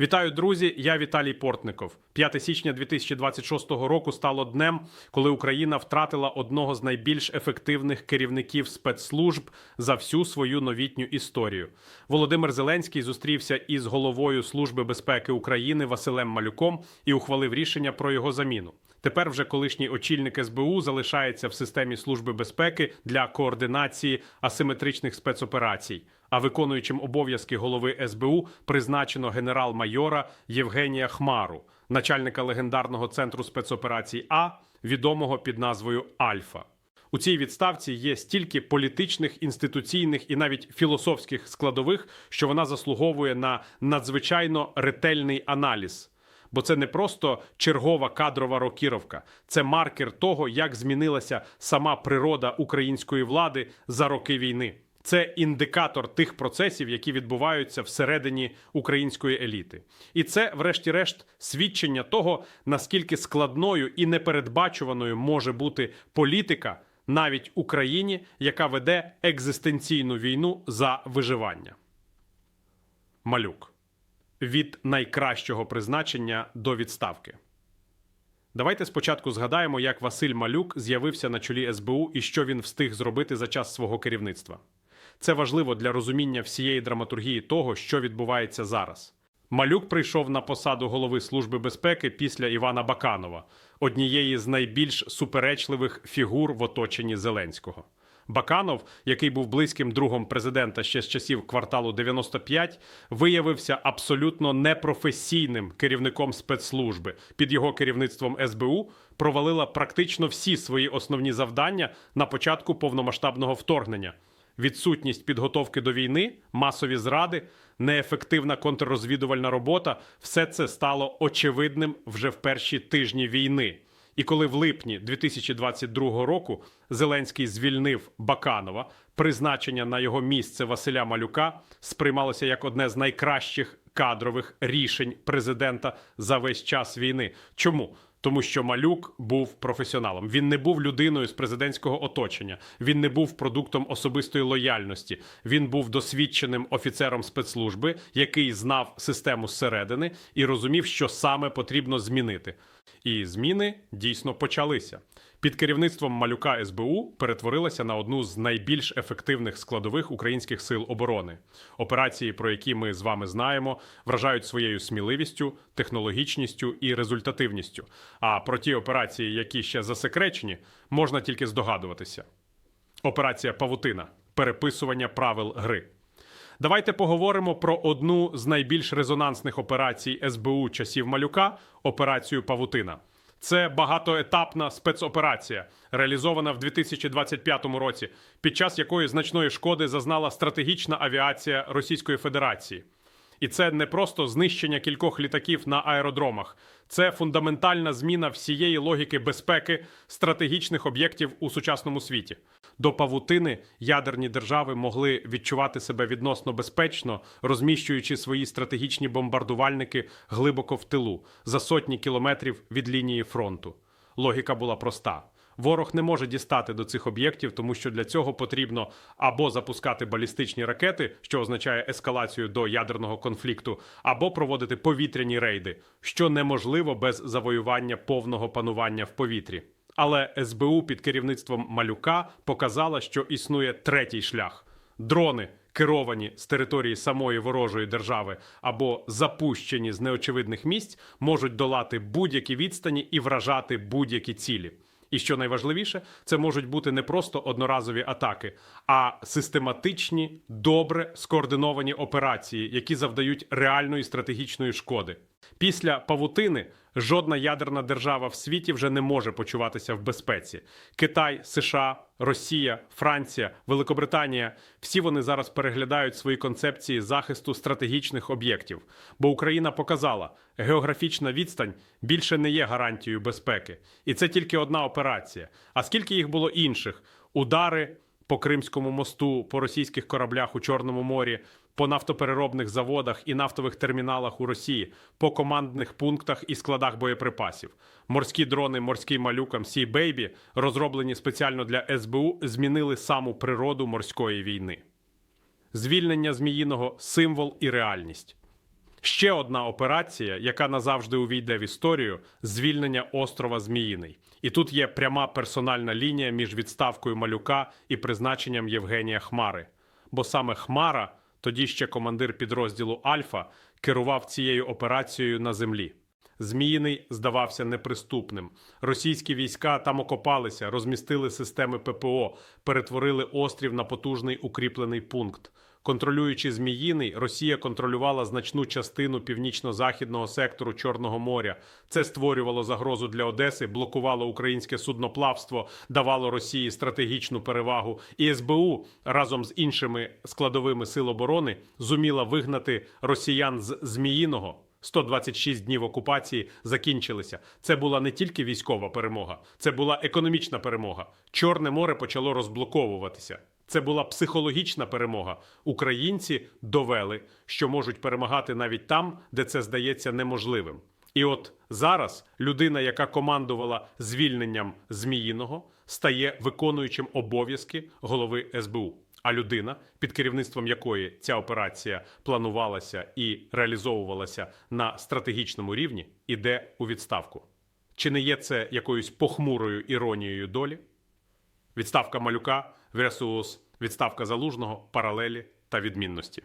Вітаю, друзі! Я Віталій Портников. 5 січня 2026 року стало днем, коли Україна втратила одного з найбільш ефективних керівників спецслужб за всю свою новітню історію. Володимир Зеленський зустрівся із головою Служби безпеки України Василем Малюком і ухвалив рішення про його заміну. Тепер вже колишній очільник СБУ залишається в системі Служби безпеки для координації асиметричних спецоперацій. А виконуючим обов'язки голови СБУ призначено генерал-майора Євгенія Хмару, начальника легендарного центру спецоперацій А, відомого під назвою Альфа. У цій відставці є стільки політичних, інституційних і навіть філософських складових, що вона заслуговує на надзвичайно ретельний аналіз. Бо це не просто чергова кадрова рокіровка, це маркер того, як змінилася сама природа української влади за роки війни. Це індикатор тих процесів, які відбуваються всередині української еліти. І це, врешті-решт, свідчення того, наскільки складною і непередбачуваною може бути політика навіть Україні, яка веде екзистенційну війну за виживання. Малюк від найкращого призначення до відставки. Давайте спочатку згадаємо, як Василь Малюк з'явився на чолі СБУ і що він встиг зробити за час свого керівництва. Це важливо для розуміння всієї драматургії того, що відбувається зараз. Малюк прийшов на посаду голови Служби безпеки після Івана Баканова, однієї з найбільш суперечливих фігур в оточенні Зеленського. Баканов, який був близьким другом президента ще з часів кварталу 95, виявився абсолютно непрофесійним керівником спецслужби. Під його керівництвом СБУ провалила практично всі свої основні завдання на початку повномасштабного вторгнення. Відсутність підготовки до війни, масові зради, неефективна контррозвідувальна робота все це стало очевидним вже в перші тижні війни. І коли в липні 2022 року Зеленський звільнив Баканова, призначення на його місце Василя Малюка сприймалося як одне з найкращих кадрових рішень президента за весь час війни. Чому? Тому що Малюк був професіоналом. Він не був людиною з президентського оточення. Він не був продуктом особистої лояльності. Він був досвідченим офіцером спецслужби, який знав систему зсередини і розумів, що саме потрібно змінити. І зміни дійсно почалися. Під керівництвом малюка СБУ перетворилася на одну з найбільш ефективних складових українських сил оборони. Операції, про які ми з вами знаємо, вражають своєю сміливістю, технологічністю і результативністю. А про ті операції, які ще засекречені, можна тільки здогадуватися. Операція Павутина переписування правил гри. Давайте поговоримо про одну з найбільш резонансних операцій СБУ часів малюка операцію Павутина. Це багатоетапна спецоперація, реалізована в 2025 році, під час якої значної шкоди зазнала стратегічна авіація Російської Федерації. І це не просто знищення кількох літаків на аеродромах, це фундаментальна зміна всієї логіки безпеки стратегічних об'єктів у сучасному світі. До павутини ядерні держави могли відчувати себе відносно безпечно, розміщуючи свої стратегічні бомбардувальники глибоко в тилу за сотні кілометрів від лінії фронту. Логіка була проста. Ворог не може дістати до цих об'єктів, тому що для цього потрібно або запускати балістичні ракети, що означає ескалацію до ядерного конфлікту, або проводити повітряні рейди, що неможливо без завоювання повного панування в повітрі. Але СБУ під керівництвом малюка показала, що існує третій шлях: дрони. Керовані з території самої ворожої держави або запущені з неочевидних місць, можуть долати будь-які відстані і вражати будь-які цілі. І що найважливіше, це можуть бути не просто одноразові атаки, а систематичні, добре скоординовані операції, які завдають реальної стратегічної шкоди. Після павутини жодна ядерна держава в світі вже не може почуватися в безпеці. Китай, США, Росія, Франція, Великобританія всі вони зараз переглядають свої концепції захисту стратегічних об'єктів. Бо Україна показала, географічна відстань більше не є гарантією безпеки. І це тільки одна операція. А скільки їх було інших? Удари по Кримському мосту, по російських кораблях у Чорному морі, по нафтопереробних заводах і нафтових терміналах у Росії, по командних пунктах і складах боєприпасів. Морські дрони, морський малюкам Сі Бейбі, розроблені спеціально для СБУ, змінили саму природу морської війни. Звільнення Зміїного символ і реальність. Ще одна операція, яка назавжди увійде в історію звільнення острова Зміїний. І тут є пряма персональна лінія між відставкою малюка і призначенням Євгенія Хмари. Бо саме Хмара, тоді ще командир підрозділу Альфа, керував цією операцією на землі. Зміїний здавався неприступним. Російські війська там окопалися, розмістили системи ППО, перетворили острів на потужний укріплений пункт. Контролюючи Зміїний, Росія контролювала значну частину північно-західного сектору Чорного моря. Це створювало загрозу для Одеси, блокувало українське судноплавство, давало Росії стратегічну перевагу. І СБУ разом з іншими складовими сил оборони зуміла вигнати росіян з Зміїного. 126 днів окупації закінчилися. Це була не тільки військова перемога, це була економічна перемога. Чорне море почало розблоковуватися. Це була психологічна перемога. Українці довели, що можуть перемагати навіть там, де це здається неможливим. І от зараз людина, яка командувала звільненням Зміїного, стає виконуючим обов'язки голови СБУ. А людина, під керівництвом якої ця операція планувалася і реалізовувалася на стратегічному рівні, іде у відставку. Чи не є це якоюсь похмурою іронією долі? Відставка малюка versus відставка залужного, паралелі та відмінності.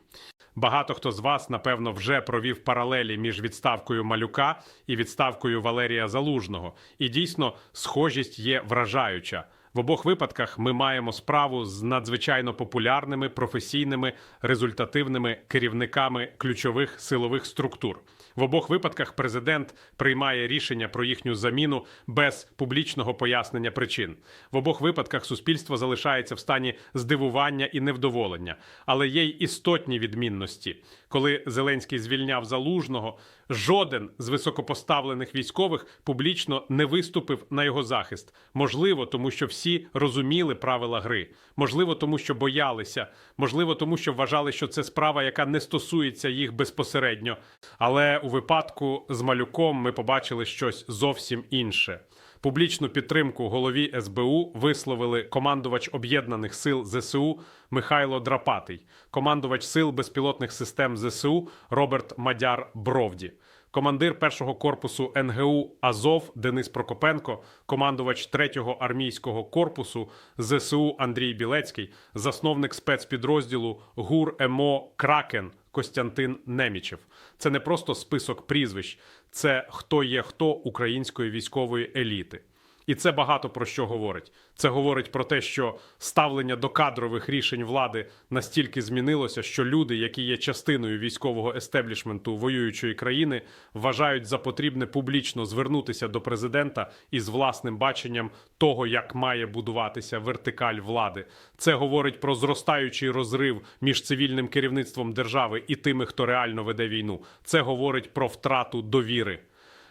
Багато хто з вас, напевно, вже провів паралелі між відставкою малюка і відставкою Валерія Залужного. І дійсно, схожість є вражаюча. В обох випадках ми маємо справу з надзвичайно популярними, професійними, результативними керівниками ключових силових структур. В обох випадках президент приймає рішення про їхню заміну без публічного пояснення причин. В обох випадках суспільство залишається в стані здивування і невдоволення, але є й істотні відмінності. Коли Зеленський звільняв залужного, жоден з високопоставлених військових публічно не виступив на його захист. Можливо, тому що всі розуміли правила гри, можливо, тому що боялися, можливо, тому що вважали, що це справа, яка не стосується їх безпосередньо. Але у випадку з малюком ми побачили щось зовсім інше. Публічну підтримку голові СБУ висловили командувач об'єднаних сил ЗСУ Михайло Драпатий, командувач сил безпілотних систем ЗСУ Роберт Мадяр Бровді, командир першого корпусу НГУ Азов Денис Прокопенко, командувач третього армійського корпусу ЗСУ Андрій Білецький, засновник спецпідрозділу ГУР МО Кракен. Костянтин Немічев. Це не просто список прізвищ, це хто є хто української військової еліти. І це багато про що говорить. Це говорить про те, що ставлення до кадрових рішень влади настільки змінилося, що люди, які є частиною військового естеблішменту воюючої країни, вважають за потрібне публічно звернутися до президента із власним баченням того, як має будуватися вертикаль влади. Це говорить про зростаючий розрив між цивільним керівництвом держави і тими, хто реально веде війну. Це говорить про втрату довіри.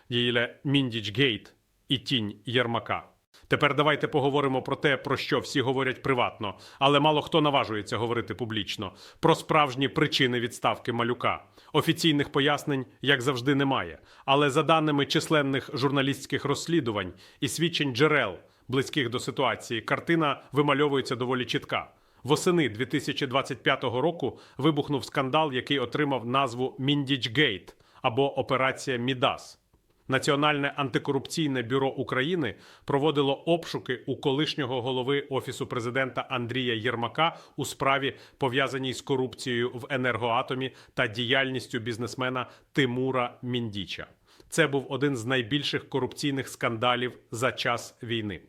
Їле Міндіч Гейт і тінь Єрмака. Тепер давайте поговоримо про те, про що всі говорять приватно, але мало хто наважується говорити публічно про справжні причини відставки малюка. Офіційних пояснень, як завжди, немає. Але за даними численних журналістських розслідувань і свідчень джерел, близьких до ситуації, картина вимальовується доволі чітка. Восени 2025 року вибухнув скандал, який отримав назву Міндічгейт або Операція Мідас. Національне антикорупційне бюро України проводило обшуки у колишнього голови офісу президента Андрія Єрмака у справі пов'язаній з корупцією в енергоатомі та діяльністю бізнесмена Тимура Міндіча. Це був один з найбільших корупційних скандалів за час війни.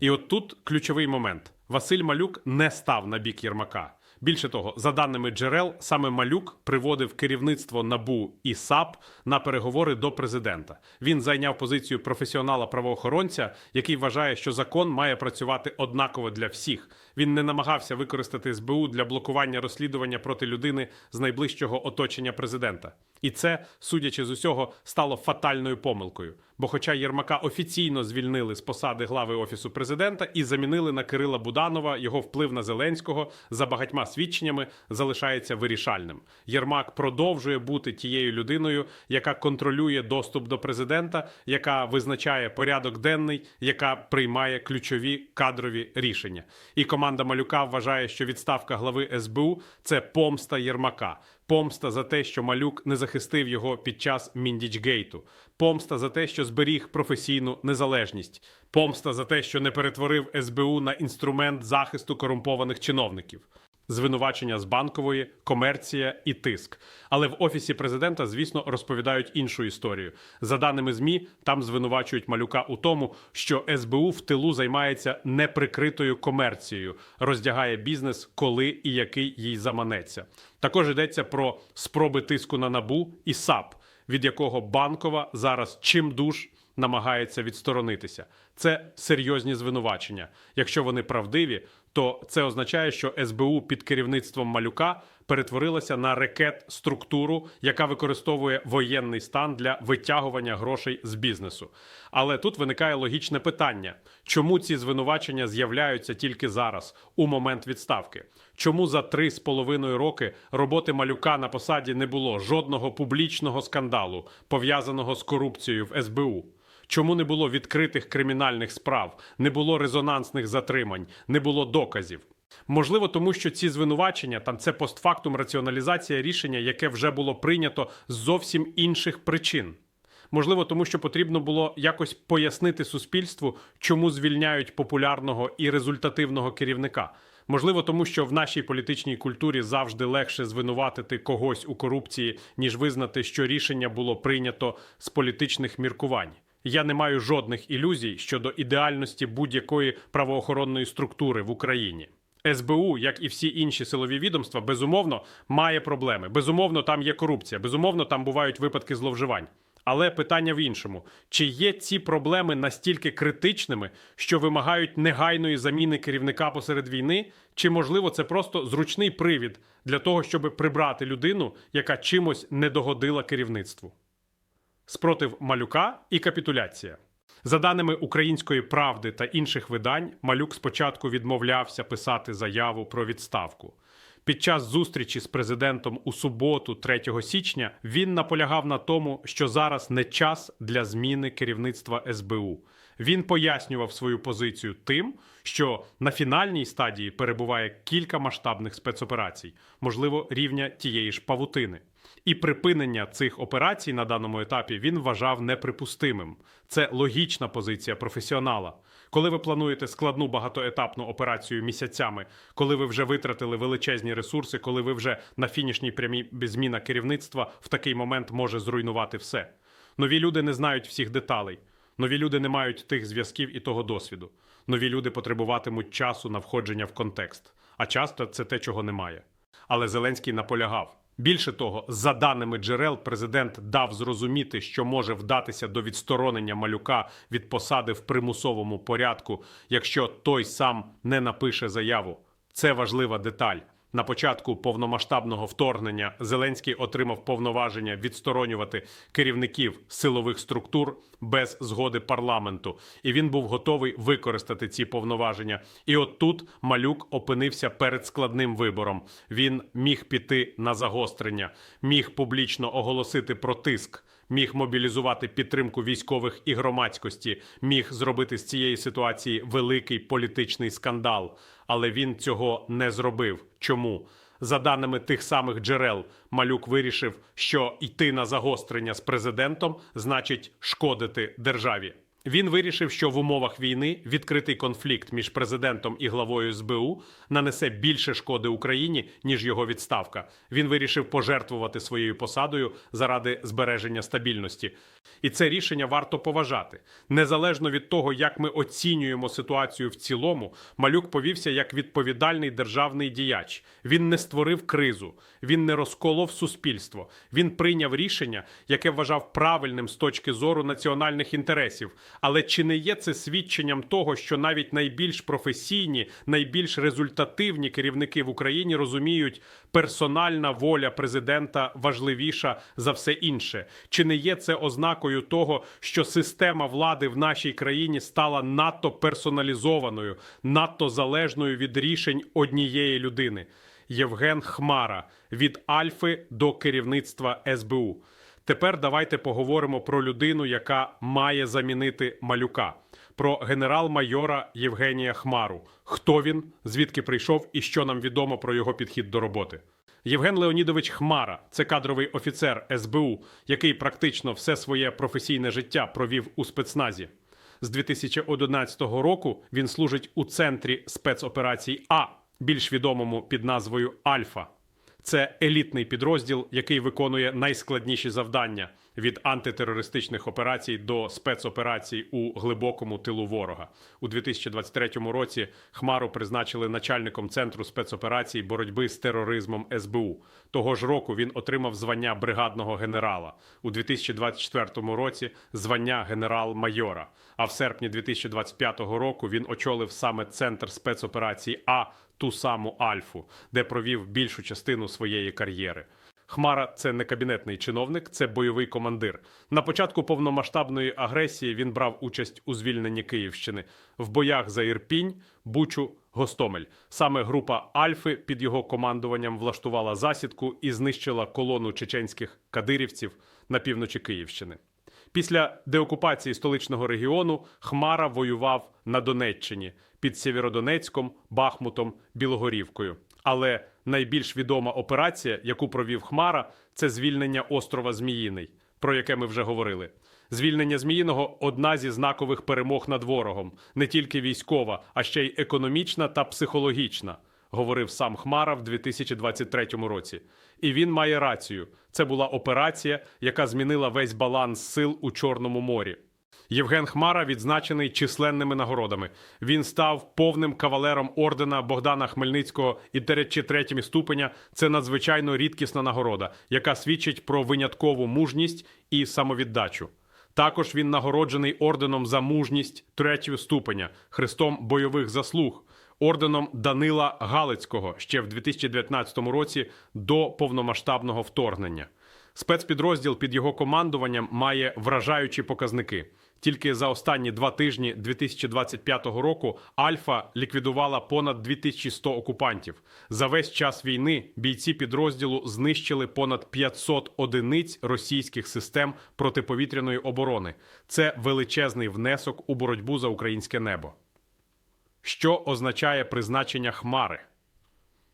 І от тут ключовий момент: Василь Малюк не став на бік Єрмака. Більше того, за даними джерел, саме Малюк приводив керівництво НАБУ і САП на переговори до президента. Він зайняв позицію професіонала-правоохоронця, який вважає, що закон має працювати однаково для всіх. Він не намагався використати СБУ для блокування розслідування проти людини з найближчого оточення президента. І це, судячи з усього, стало фатальною помилкою. Бо, хоча Єрмака офіційно звільнили з посади глави офісу президента і замінили на Кирила Буданова, його вплив на Зеленського за багатьма свідченнями залишається вирішальним. Єрмак продовжує бути тією людиною, яка контролює доступ до президента, яка визначає порядок денний, яка приймає ключові кадрові рішення. І команда Малюка вважає, що відставка глави СБУ це помста Єрмака. Помста за те, що малюк не захистив його під час Міндічгейту, помста за те, що зберіг професійну незалежність, помста за те, що не перетворив СБУ на інструмент захисту корумпованих чиновників. Звинувачення з банкової, комерція і тиск. Але в офісі президента, звісно, розповідають іншу історію. За даними змі, там звинувачують малюка у тому, що СБУ в тилу займається неприкритою комерцією, роздягає бізнес, коли і який їй заманеться. Також йдеться про спроби тиску на набу і САП, від якого банкова зараз чимдуж намагається відсторонитися. Це серйозні звинувачення. Якщо вони правдиві, то це означає, що СБУ під керівництвом малюка перетворилася на рекет структуру, яка використовує воєнний стан для витягування грошей з бізнесу. Але тут виникає логічне питання: чому ці звинувачення з'являються тільки зараз, у момент відставки? Чому за три з половиною роки роботи малюка на посаді не було жодного публічного скандалу, пов'язаного з корупцією в СБУ? Чому не було відкритих кримінальних справ, не було резонансних затримань, не було доказів? Можливо, тому що ці звинувачення там це постфактум раціоналізація рішення, яке вже було прийнято з зовсім інших причин. Можливо, тому що потрібно було якось пояснити суспільству, чому звільняють популярного і результативного керівника. Можливо, тому що в нашій політичній культурі завжди легше звинуватити когось у корупції, ніж визнати, що рішення було прийнято з політичних міркувань. Я не маю жодних ілюзій щодо ідеальності будь-якої правоохоронної структури в Україні. СБУ, як і всі інші силові відомства, безумовно має проблеми. Безумовно, там є корупція, безумовно, там бувають випадки зловживань. Але питання в іншому: чи є ці проблеми настільки критичними, що вимагають негайної заміни керівника посеред війни, чи можливо це просто зручний привід для того, щоб прибрати людину, яка чимось не догодила керівництву? Спротив малюка і капітуляція. За даними української правди та інших видань, малюк спочатку відмовлявся писати заяву про відставку. Під час зустрічі з президентом у суботу, 3 січня, він наполягав на тому, що зараз не час для зміни керівництва СБУ. Він пояснював свою позицію тим, що на фінальній стадії перебуває кілька масштабних спецоперацій, можливо, рівня тієї ж павутини. І припинення цих операцій на даному етапі він вважав неприпустимим. Це логічна позиція професіонала. Коли ви плануєте складну багатоетапну операцію місяцями, коли ви вже витратили величезні ресурси, коли ви вже на фінішній прямій зміна керівництва в такий момент може зруйнувати все. Нові люди не знають всіх деталей. Нові люди не мають тих зв'язків і того досвіду. Нові люди потребуватимуть часу на входження в контекст. А часто це те, чого немає. Але Зеленський наполягав. Більше того, за даними джерел, президент дав зрозуміти, що може вдатися до відсторонення малюка від посади в примусовому порядку, якщо той сам не напише заяву. Це важлива деталь. На початку повномасштабного вторгнення Зеленський отримав повноваження відсторонювати керівників силових структур без згоди парламенту, і він був готовий використати ці повноваження. І от тут малюк опинився перед складним вибором. Він міг піти на загострення, міг публічно оголосити про тиск. Міг мобілізувати підтримку військових і громадськості, міг зробити з цієї ситуації великий політичний скандал, але він цього не зробив. Чому? За даними тих самих джерел, малюк вирішив, що йти на загострення з президентом значить шкодити державі. Він вирішив, що в умовах війни відкритий конфлікт між президентом і главою СБУ нанесе більше шкоди Україні ніж його відставка. Він вирішив пожертвувати своєю посадою заради збереження стабільності. І це рішення варто поважати. Незалежно від того, як ми оцінюємо ситуацію в цілому, малюк повівся як відповідальний державний діяч. Він не створив кризу, він не розколов суспільство. Він прийняв рішення, яке вважав правильним з точки зору національних інтересів. Але чи не є це свідченням того, що навіть найбільш професійні, найбільш результативні керівники в Україні розуміють, персональна воля президента важливіша за все інше? Чи не є це ознакою того, що система влади в нашій країні стала надто персоналізованою, надто залежною від рішень однієї людини? Євген Хмара від Альфи до керівництва СБУ. Тепер давайте поговоримо про людину, яка має замінити малюка, про генерал-майора Євгенія Хмару. Хто він, звідки прийшов і що нам відомо про його підхід до роботи. Євген Леонідович Хмара це кадровий офіцер СБУ, який практично все своє професійне життя провів у спецназі. З 2011 року він служить у центрі спецоперацій А, більш відомому під назвою Альфа. Це елітний підрозділ, який виконує найскладніші завдання від антитерористичних операцій до спецоперацій у глибокому тилу ворога. У 2023 році Хмару призначили начальником центру спецоперацій боротьби з тероризмом СБУ. Того ж року він отримав звання бригадного генерала. У 2024 році звання генерал-майора. А в серпні 2025 року він очолив саме центр спецоперацій А ту саму Альфу, де провів більшу частину своєї кар'єри. Хмара це не кабінетний чиновник, це бойовий командир. На початку повномасштабної агресії він брав участь у звільненні Київщини в боях за Ірпінь, Бучу, Гостомель. Саме група Альфи під його командуванням влаштувала засідку і знищила колону чеченських кадирівців на півночі Київщини. Після деокупації столичного регіону Хмара воював на Донеччині під Сєвєродонецьком, Бахмутом, Білогорівкою. Але найбільш відома операція, яку провів Хмара, це звільнення острова Зміїний, про яке ми вже говорили. Звільнення Зміїного одна зі знакових перемог над ворогом, не тільки військова, а ще й економічна та психологічна, говорив сам Хмара в 2023 році. І він має рацію. Це була операція, яка змінила весь баланс сил у Чорному морі. Євген Хмара відзначений численними нагородами. Він став повним кавалером ордена Богдана Хмельницького і третім ступеня. Це надзвичайно рідкісна нагорода, яка свідчить про виняткову мужність і самовіддачу. Також він нагороджений орденом за мужність третього ступеня, хрестом бойових заслуг, орденом Данила Галицького ще в 2019 році до повномасштабного вторгнення. Спецпідрозділ під його командуванням має вражаючі показники. Тільки за останні два тижні 2025 року Альфа ліквідувала понад 2100 окупантів. За весь час війни бійці підрозділу знищили понад 500 одиниць російських систем протиповітряної оборони. Це величезний внесок у боротьбу за українське небо. Що означає призначення Хмари?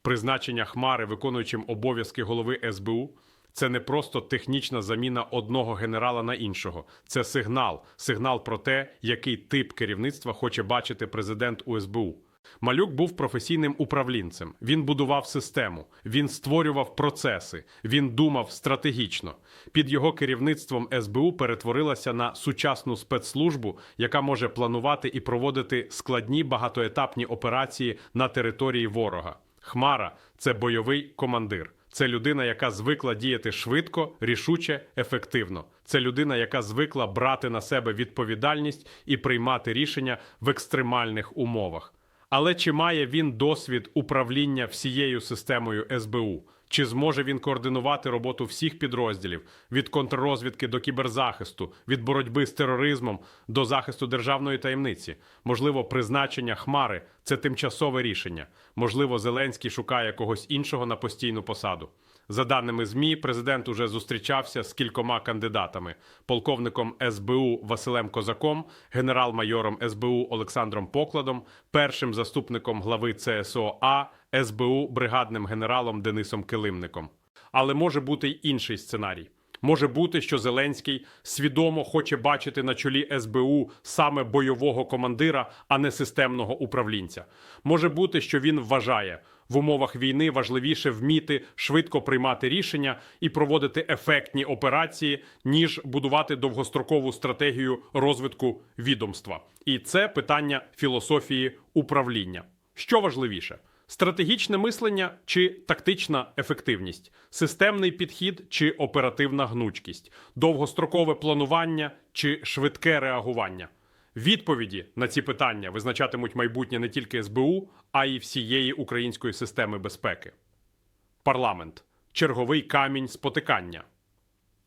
Призначення Хмари виконуючим обов'язки голови СБУ це не просто технічна заміна одного генерала на іншого. Це сигнал, сигнал про те, який тип керівництва хоче бачити президент у СБУ. Малюк був професійним управлінцем. Він будував систему, він створював процеси, він думав стратегічно. Під його керівництвом СБУ перетворилася на сучасну спецслужбу, яка може планувати і проводити складні багатоетапні операції на території ворога. Хмара це бойовий командир. Це людина, яка звикла діяти швидко, рішуче, ефективно. Це людина, яка звикла брати на себе відповідальність і приймати рішення в екстремальних умовах. Але чи має він досвід управління всією системою СБУ? Чи зможе він координувати роботу всіх підрозділів від контррозвідки до кіберзахисту, від боротьби з тероризмом до захисту державної таємниці? Можливо, призначення Хмари це тимчасове рішення. Можливо, Зеленський шукає когось іншого на постійну посаду. За даними ЗМІ, президент уже зустрічався з кількома кандидатами: полковником СБУ Василем Козаком, генерал-майором СБУ Олександром Покладом, першим заступником глави ЦСО А СБУ бригадним генералом Денисом Килимником. Але може бути й інший сценарій. Може бути, що Зеленський свідомо хоче бачити на чолі СБУ саме бойового командира, а не системного управлінця. Може бути, що він вважає в умовах війни важливіше вміти швидко приймати рішення і проводити ефектні операції, ніж будувати довгострокову стратегію розвитку відомства. І це питання філософії управління. Що важливіше? Стратегічне мислення чи тактична ефективність, системний підхід чи оперативна гнучкість, довгострокове планування чи швидке реагування. Відповіді на ці питання визначатимуть майбутнє не тільки СБУ, а й всієї української системи безпеки. Парламент черговий камінь спотикання.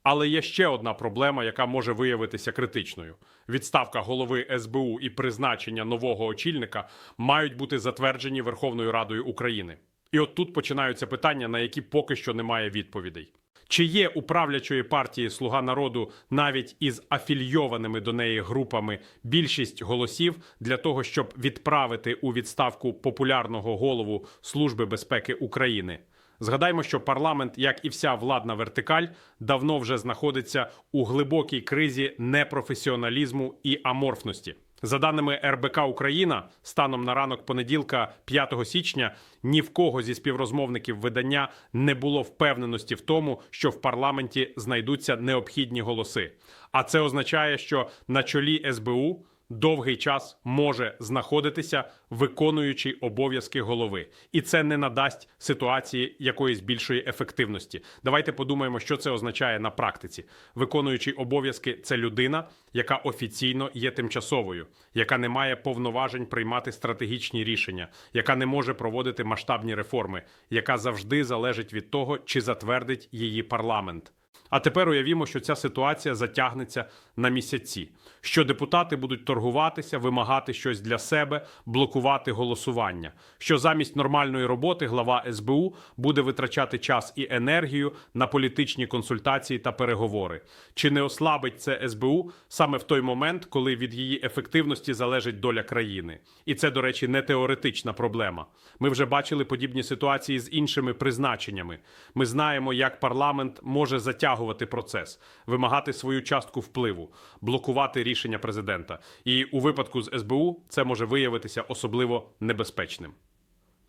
Але є ще одна проблема, яка може виявитися критичною: відставка голови СБУ і призначення нового очільника мають бути затверджені Верховною Радою України. І от тут починаються питання, на які поки що немає відповідей. Чи є у правлячої партії Слуга народу навіть із афільйованими до неї групами більшість голосів для того, щоб відправити у відставку популярного голову Служби безпеки України? Згадаймо, що парламент, як і вся владна вертикаль, давно вже знаходиться у глибокій кризі непрофесіоналізму і аморфності. За даними РБК Україна, станом на ранок понеділка, 5 січня, ні в кого зі співрозмовників видання не було впевненості в тому, що в парламенті знайдуться необхідні голоси. А це означає, що на чолі СБУ довгий час може знаходитися виконуючий обов'язки голови, і це не надасть ситуації якоїсь більшої ефективності. Давайте подумаємо, що це означає на практиці. Виконуючий обов'язки це людина, яка офіційно є тимчасовою, яка не має повноважень приймати стратегічні рішення, яка не може проводити масштабні реформи, яка завжди залежить від того, чи затвердить її парламент. А тепер уявімо, що ця ситуація затягнеться на місяці, що депутати будуть торгуватися, вимагати щось для себе, блокувати голосування. Що замість нормальної роботи глава СБУ буде витрачати час і енергію на політичні консультації та переговори. Чи не ослабить це СБУ саме в той момент, коли від її ефективності залежить доля країни? І це, до речі, не теоретична проблема. Ми вже бачили подібні ситуації з іншими призначеннями. Ми знаємо, як парламент може затягувати процес, вимагати свою частку впливу, блокувати рішення президента. І у випадку з СБУ це може виявитися особливо небезпечним.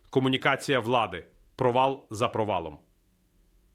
Комунікація влади провал за провалом.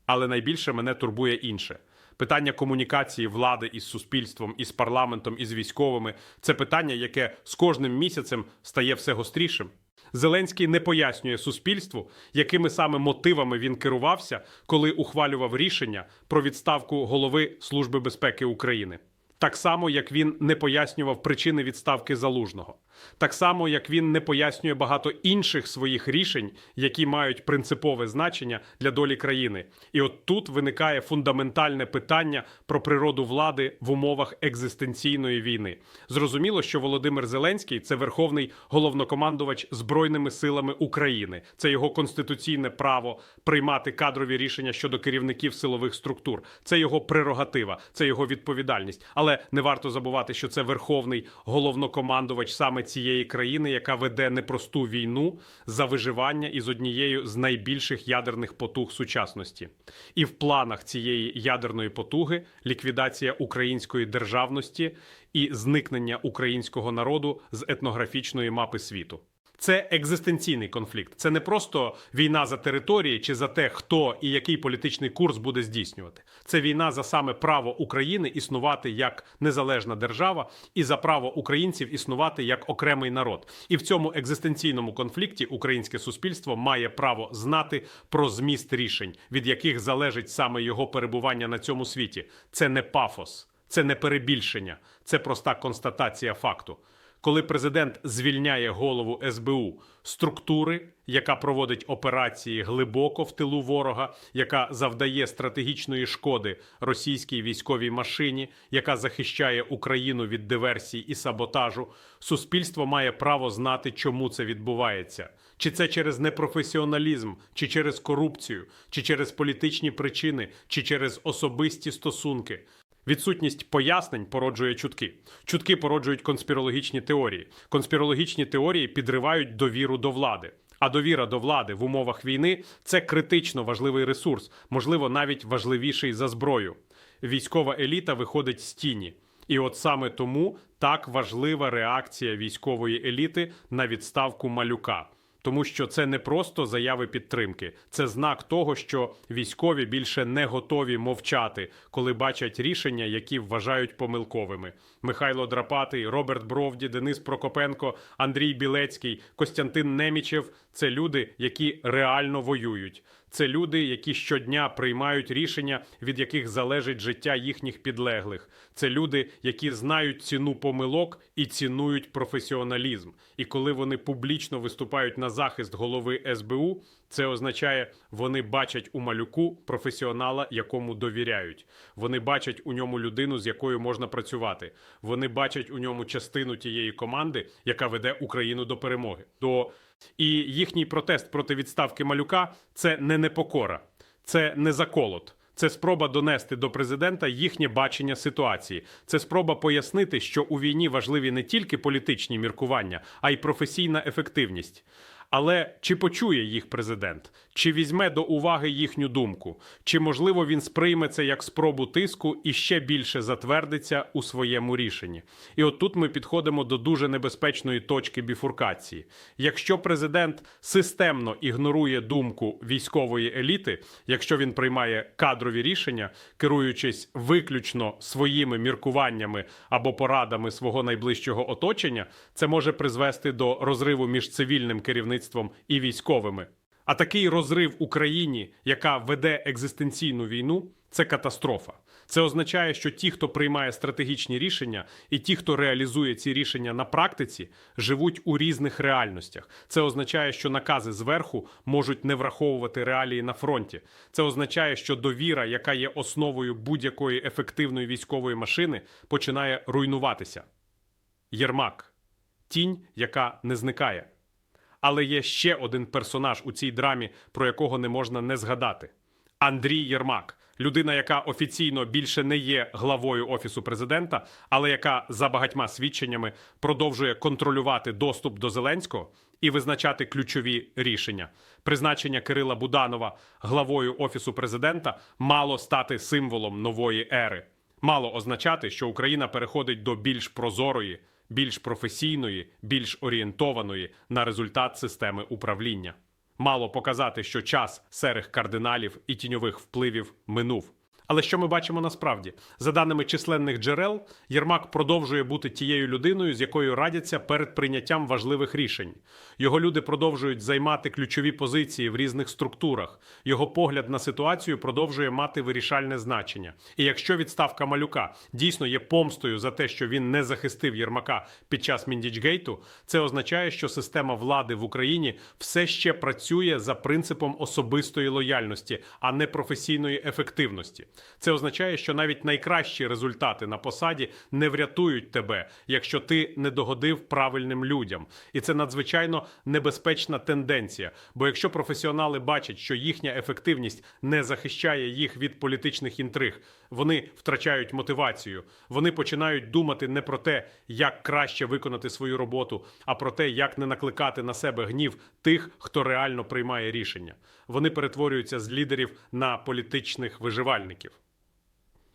Але найбільше мене турбує інше. Питання комунікації влади із суспільством, із парламентом, із військовими це питання, яке з кожним місяцем стає все гострішим. Зеленський не пояснює суспільству, якими саме мотивами він керувався, коли ухвалював рішення про відставку голови Служби безпеки України. Так само, як він не пояснював причини відставки залужного, так само, як він не пояснює багато інших своїх рішень, які мають принципове значення для долі країни. І от тут виникає фундаментальне питання про природу влади в умовах екзистенційної війни. Зрозуміло, що Володимир Зеленський це верховний головнокомандувач збройними силами України. Це його конституційне право приймати кадрові рішення щодо керівників силових структур. Це його прерогатива, це його відповідальність. Але не варто забувати, що це верховний головнокомандувач саме цієї країни, яка веде непросту війну за виживання із однією з найбільших ядерних потуг сучасності. І в планах цієї ядерної потуги ліквідація української державності і зникнення українського народу з етнографічної мапи світу. Це екзистенційний конфлікт. Це не просто війна за території чи за те, хто і який політичний курс буде здійснювати. Це війна за саме право України існувати як незалежна держава, і за право українців існувати як окремий народ. І в цьому екзистенційному конфлікті українське суспільство має право знати про зміст рішень, від яких залежить саме його перебування на цьому світі. Це не пафос, це не перебільшення, це проста констатація факту коли президент звільняє голову СБУ структури, яка проводить операції глибоко в тилу ворога, яка завдає стратегічної шкоди російській військовій машині, яка захищає Україну від диверсій і саботажу, суспільство має право знати, чому це відбувається. Чи це через непрофесіоналізм, чи через корупцію, чи через політичні причини, чи через особисті стосунки. Відсутність пояснень породжує чутки. Чутки породжують конспірологічні теорії. Конспірологічні теорії підривають довіру до влади. А довіра до влади в умовах війни це критично важливий ресурс, можливо, навіть важливіший за зброю. Військова еліта виходить з тіні. І от саме тому так важлива реакція військової еліти на відставку малюка тому що це не просто заяви підтримки, це знак того, що військові більше не готові мовчати, коли бачать рішення, які вважають помилковими. Михайло Драпатий, Роберт Бровді, Денис Прокопенко, Андрій Білецький, Костянтин Немічев це люди, які реально воюють. Це люди, які щодня приймають рішення, від яких залежить життя їхніх підлеглих. Це люди, які знають ціну помилок і цінують професіоналізм. І коли вони публічно виступають на захист голови СБУ, це означає, вони бачать у малюку професіонала, якому довіряють. Вони бачать у ньому людину, з якою можна працювати. Вони бачать у ньому частину тієї команди, яка веде Україну до перемоги. До і їхній протест проти відставки малюка це не непокора, це не заколот. Це спроба донести до президента їхнє бачення ситуації. Це спроба пояснити, що у війні важливі не тільки політичні міркування, а й професійна ефективність. Але чи почує їх президент? Чи візьме до уваги їхню думку? Чи можливо він сприйме це як спробу тиску і ще більше затвердиться у своєму рішенні? І от тут ми підходимо до дуже небезпечної точки біфуркації. Якщо президент системно ігнорує думку військової еліти, якщо він приймає кадрові рішення, керуючись виключно своїми міркуваннями або порадами свого найближчого оточення, це може призвести до розриву між цивільним керівництвом і військовими. А такий розрив Україні, яка веде екзистенційну війну, це катастрофа. Це означає, що ті, хто приймає стратегічні рішення, і ті, хто реалізує ці рішення на практиці, живуть у різних реальностях. Це означає, що накази зверху можуть не враховувати реалії на фронті. Це означає, що довіра, яка є основою будь-якої ефективної військової машини, починає руйнуватися. Єрмак тінь, яка не зникає. Але є ще один персонаж у цій драмі, про якого не можна не згадати: Андрій Єрмак, людина, яка офіційно більше не є главою офісу президента, але яка за багатьма свідченнями продовжує контролювати доступ до Зеленського і визначати ключові рішення. Призначення Кирила Буданова главою офісу президента мало стати символом нової ери. Мало означати, що Україна переходить до більш прозорої, більш професійної, більш орієнтованої на результат системи управління. Мало показати, що час серих кардиналів і тіньових впливів минув. Але що ми бачимо насправді? За даними численних джерел, Єрмак продовжує бути тією людиною, з якою радяться перед прийняттям важливих рішень. Його люди продовжують займати ключові позиції в різних структурах. Його погляд на ситуацію продовжує мати вирішальне значення. І якщо відставка малюка дійсно є помстою за те, що він не захистив Єрмака під час Міндічгейту, це означає, що система влади в Україні все ще працює за принципом особистої лояльності, а не професійної ефективності. Це означає, що навіть найкращі результати на посаді не врятують тебе, якщо ти не догодив правильним людям. І це надзвичайно небезпечна тенденція. Бо якщо професіонали бачать, що їхня ефективність не захищає їх від політичних інтриг, вони втрачають мотивацію. Вони починають думати не про те, як краще виконати свою роботу, а про те, як не накликати на себе гнів тих, хто реально приймає рішення. Вони перетворюються з лідерів на політичних виживальників.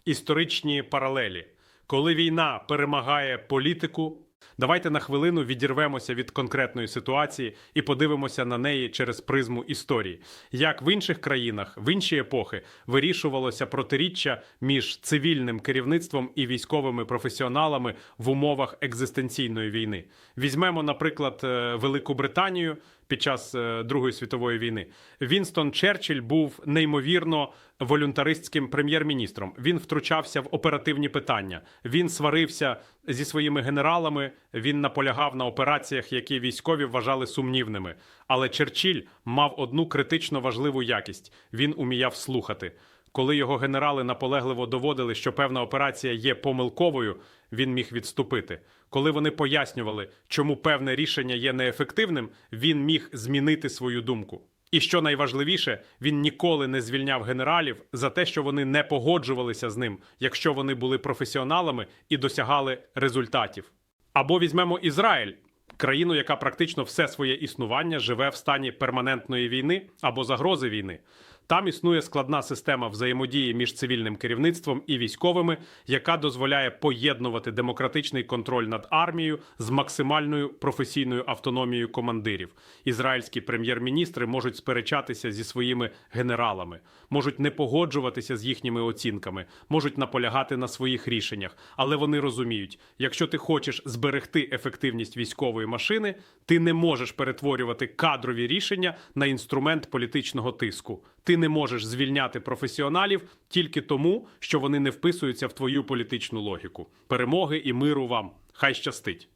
Історичні паралелі. Коли війна перемагає політику, давайте на хвилину відірвемося від конкретної ситуації і подивимося на неї через призму історії. Як в інших країнах, в інші епохи вирішувалося протиріччя між цивільним керівництвом і військовими професіоналами в умовах екзистенційної війни. Візьмемо, наприклад, е, Велику Британію під час е, Другої світової війни. Вінстон Черчилль був неймовірно волюнтаристським прем'єр-міністром. Він втручався в оперативні питання. Він сварився зі своїми генералами. Він наполягав на операціях, які військові вважали сумнівними. Але Черчилль мав одну критично важливу якість: він уміяв слухати. Коли його генерали наполегливо доводили, що певна операція є помилковою, він міг відступити. Коли вони пояснювали, чому певне рішення є неефективним, він міг змінити свою думку. І що найважливіше, він ніколи не звільняв генералів за те, що вони не погоджувалися з ним, якщо вони були професіоналами і досягали результатів. Або візьмемо Ізраїль, країну, яка практично все своє існування живе в стані перманентної війни або загрози війни. Там існує складна система взаємодії між цивільним керівництвом і військовими, яка дозволяє поєднувати демократичний контроль над армією з максимальною професійною автономією командирів. Ізраїльські прем'єр-міністри можуть сперечатися зі своїми генералами, можуть не погоджуватися з їхніми оцінками, можуть наполягати на своїх рішеннях, але вони розуміють, якщо ти хочеш зберегти ефективність військової машини, ти не можеш перетворювати кадрові рішення на інструмент політичного тиску. Ти не можеш звільняти професіоналів тільки тому, що вони не вписуються в твою політичну логіку. Перемоги і миру вам. Хай щастить.